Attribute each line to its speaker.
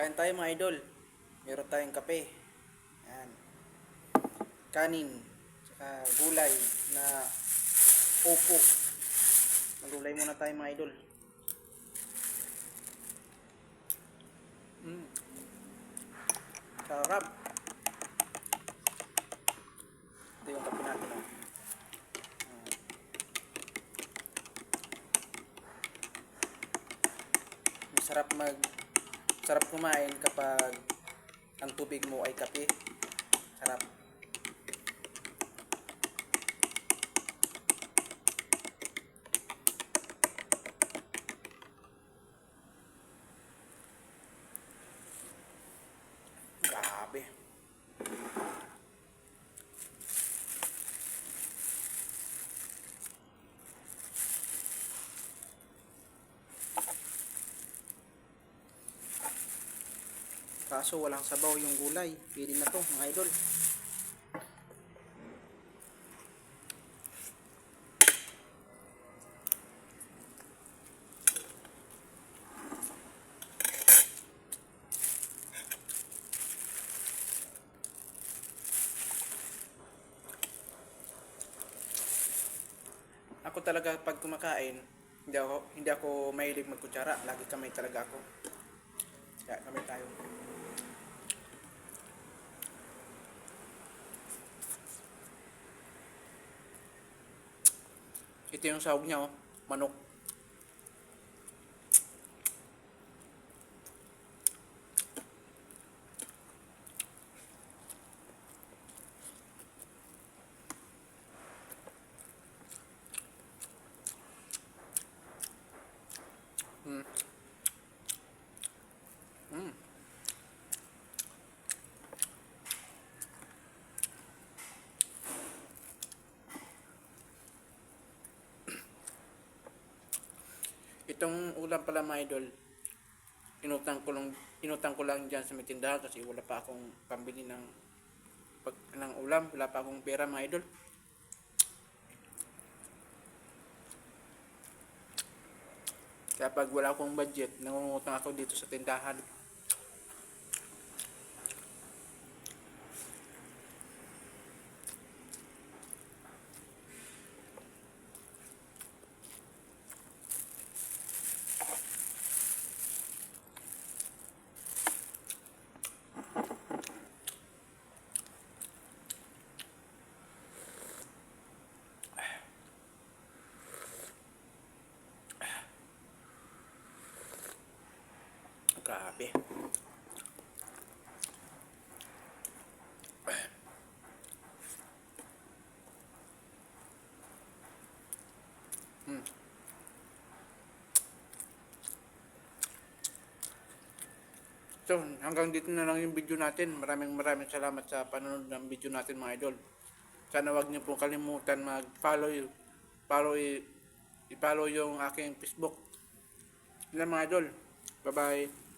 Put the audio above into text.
Speaker 1: Kain tayo mga idol. Meron tayong kape. Yan. Kanin. Saka gulay na opo. Magulay muna tayo mga idol. Mm. Sarap. Ito yung kape natin. Oh. Masarap mag sarap kumain kapag ang tubig mo ay kape. Sarap. Grabe. Kaso walang sabaw yung gulay. Pili na to mga idol. Ako talaga pag kumakain, hindi ako hindi ako mahilig magkutsara. Lagi kamay talaga ako. Kaya kamay tayo. Ito yung sahog niya, oh. Manok. Mm. Mm. Itong ulam pala mga idol, inutang ko lang, inutang ko lang dyan sa may tindahan kasi wala pa akong pambili ng, pag, ng ulam, wala pa akong pera mga idol. Kaya pag wala akong budget, nangungutang ako dito sa tindahan. Grabe. Hmm. So, hanggang dito na lang yung video natin. Maraming maraming salamat sa panonood ng video natin mga idol. Sana wag niyo pong kalimutan mag-follow follow, i-follow yung aking Facebook. Yan mga idol. Bye-bye.